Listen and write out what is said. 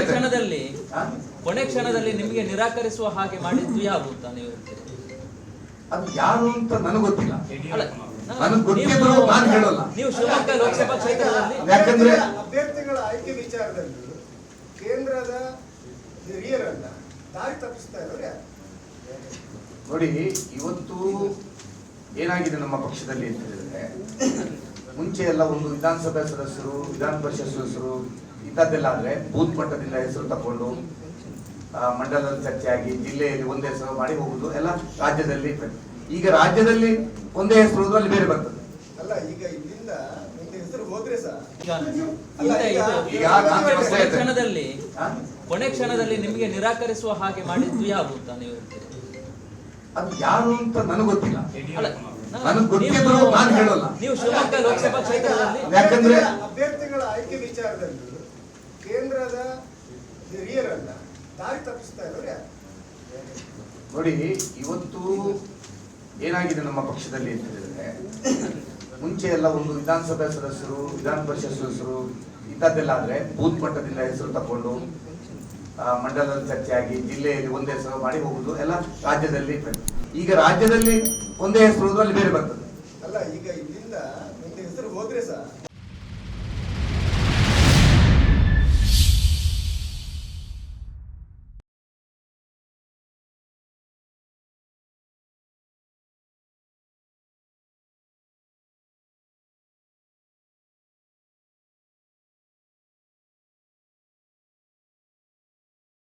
ಕ್ಷಣದಲ್ಲಿ ಆ? ಕೊನೆ ಕ್ಷಣದಲ್ಲಿ ನಿಮಗೆ ನಿರಾಕರಿಸುವ ಹಾಗೆ ಮಾಡಿದ್ದು ಯಾರು ಅಂತ ನೀವು ಅದು ಯಾರು ಅಂತ ನನಗೆ ಗೊತ್ತಿಲ್ಲ. ನನಗ್ ಗೊತ್ತಿದ್ರು ನಾನ್ ನೀವು ಶಿವಮೊಗ್ಗ ಲೋಕಸಭಾ ಕ್ಷೇತ್ರದಲ್ಲಿ ಯಾಕಂದ್ರೆ ಅಭ್ಯರ್ಥಿಗಳ ಆಯ್ಕೆ ವಿಚಾರದಲ್ಲಿ ಕೇಂದ್ರದ ಹಿರಿಯರನ್ನ ದಾರಿ ತಪ್ಪಿಸ್ತಾ ಇರೋರು ಯಾರು? ನೋಡಿ ಇವತ್ತು ಏನಾಗಿದೆ ನಮ್ಮ ಪಕ್ಷದಲ್ಲಿ ಅಂತ ಹೇಳಿದ್ರೆ ಮುಂಚೆ ಎಲ್ಲ ಒಂದು ವಿಧಾನಸಭೆ ಸದಸ್ಯರು ವಿಧಾನ ಪರಿಷತ್ ಸದಸ್ಯರು ಇಂಥದ್ದೆಲ್ಲ ಆದ್ರೆ ಬೂತ್ ಮಟ್ಟದಿಂದ ಹೆಸರು ತಕೊಂಡು ಆ, ಮಂಡಲದ ಚರ್ಚೆ ಆಗಿ ಜಿಲ್ಲೆಯಲ್ಲಿ ಒಂದೇ ಹೆಸರು ಮಾಡಿ ಹೋಗುದು ಎಲ್ಲ ರಾಜ್ಯದಲ್ಲಿ ಈಗ ರಾಜ್ಯದಲ್ಲಿ ಒಂದೇ ಹೆಸರು ಅಲ್ಲಿ ಬೇರೆ ಬರ್ತದೆ. ಅಲ್ಲ ಈಗ ಇಲ್ಲಿಂದ ಕ್ಷಣದಲ್ಲಿ? ಕೊನೆ ಕ್ಷಣದಲ್ಲಿ ನಿಮಗೆ ನಿರಾಕರಿಸುವ ಹಾಗೆ ಮಾಡಿದ್ದು ಯಾರು ಅಂತ ನೀವು ಹೇಳ್ತೀರಿ? ಅದು ಯಾರು ಅಂತ ನನಗೆ ಗೊತ್ತಿಲ್ಲ. ನನಗ್ ಗೊತ್ತಿದ್ರು ನಾನು ಹೇಳಲ್ಲ. ನೀವು ಶಿವಮೊಗ್ಗ ಲೋಕಸಭಾ ಕ್ಷೇತ್ರದಲ್ಲಿ ಯಾಕಂದ್ರೆ ಅಭ್ಯರ್ಥಿಗಳ ಆಯ್ಕೆ ವಿಚಾರದಲ್ಲಿ ಕೇಂದ್ರದ ಹಿರಿಯರನ್ನ ದಾರಿ ತಪ್ಪಿಸ್ತಾ ಇರೋರು ಯಾರು ನೋಡಿ ಇವತ್ತು ಏನಾಗಿದೆ ನಮ್ಮ ಪಕ್ಷದಲ್ಲಿ ಅಂತ ಹೇಳಿದ್ರೆ ಮುಂಚೆ ಎಲ್ಲ ಒಂದು ವಿಧಾನಸಭೆ ಸದಸ್ಯರು ವಿಧಾನ ಪರಿಷತ್ ಸದಸ್ಯರು ಇಂಥದ್ದೆಲ್ಲ ಆದ್ರೆ ಬೂತ್ ಮಟ್ಟದಿಂದ ಹೆಸರು ತಕೊಂಡು ಆ, ಮಂಡಲದ ಚರ್ಚೆ ಆಗಿ ಜಿಲ್ಲೆಯಲ್ಲಿ ಒಂದೇ ಹೆಸರು ಮಾಡಿ ಹೋಗುದು ಎಲ್ಲ ರಾಜ್ಯದಲ್ಲಿ ಈಗ ರಾಜ್ಯದಲ್ಲಿ ಒಂದೇ ಹೆಸರು ಅಲ್ಲಿ ಬೇರೆ ಬರ್ತದೆ.